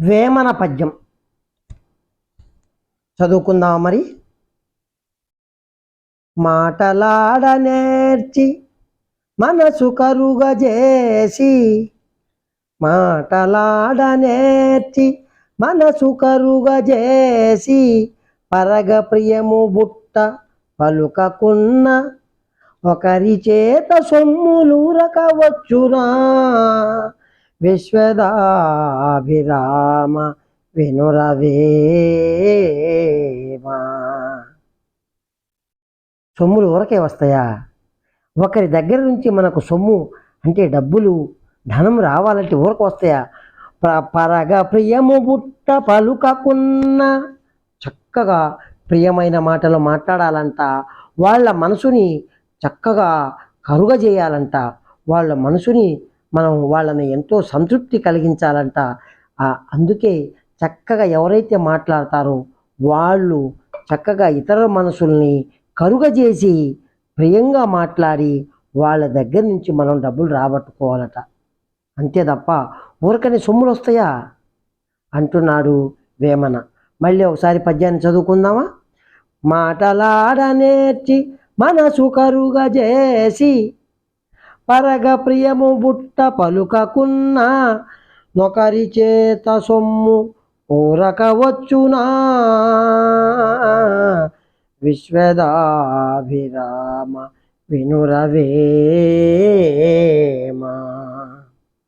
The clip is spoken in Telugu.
వేమన పద్యం. చదువుకుందాం మరి? మాటలాడ నేర్చి మనసు కరుగజేసి మాటలాడనేర్చి మనసు కరుగజేసి పరగ ప్రియము బుట్ట పలుకకున్న ఒకరి చేత సొమ్ములు సొమ్ములూరకవచ్చునా విశ్వదాభిరామ వినురవేమా సొమ్ములు ఊరకే వస్తాయా? ఒకరి దగ్గర నుంచి మనకు సొమ్ము అంటే డబ్బులు ధనం రావాలంటే ఊరకు వస్తాయా? ప- పరగ ప్రియము బుట్ట పలుకకున్న చక్కగా ప్రియమైన మాటలు మాట్లాడాలంట. వాళ్ళ మనసుని చక్కగా కరుగజేయాలంట. వాళ్ళ మనసుని మనం వాళ్ళని ఎంతో సంతృప్తి కలిగించాలంట. అందుకే చక్కగా ఎవరైతే మాట్లాడతారో వాళ్ళు చక్కగా ఇతర మనసుల్ని కరుగజేసి ప్రియంగా మాట్లాడి వాళ్ళ దగ్గర నుంచి మనం డబ్బులు రాబట్టుకోవాలట. అంతే తప్ప ఊరకని సొమ్ములు వస్తాయా అంటున్నాడు వేమన. మళ్ళీ ఒకసారి పద్యాన్ని చదువుకుందామా? మాటలాడనేర్చి మనసు కరుగజేసి చేసి పరగ ప్రియము బుట్ట పలుకకున్నా నొకరి చేత సొమ్ము ఊరకవచ్చునా విశ్వదాభిరామ వినురవే.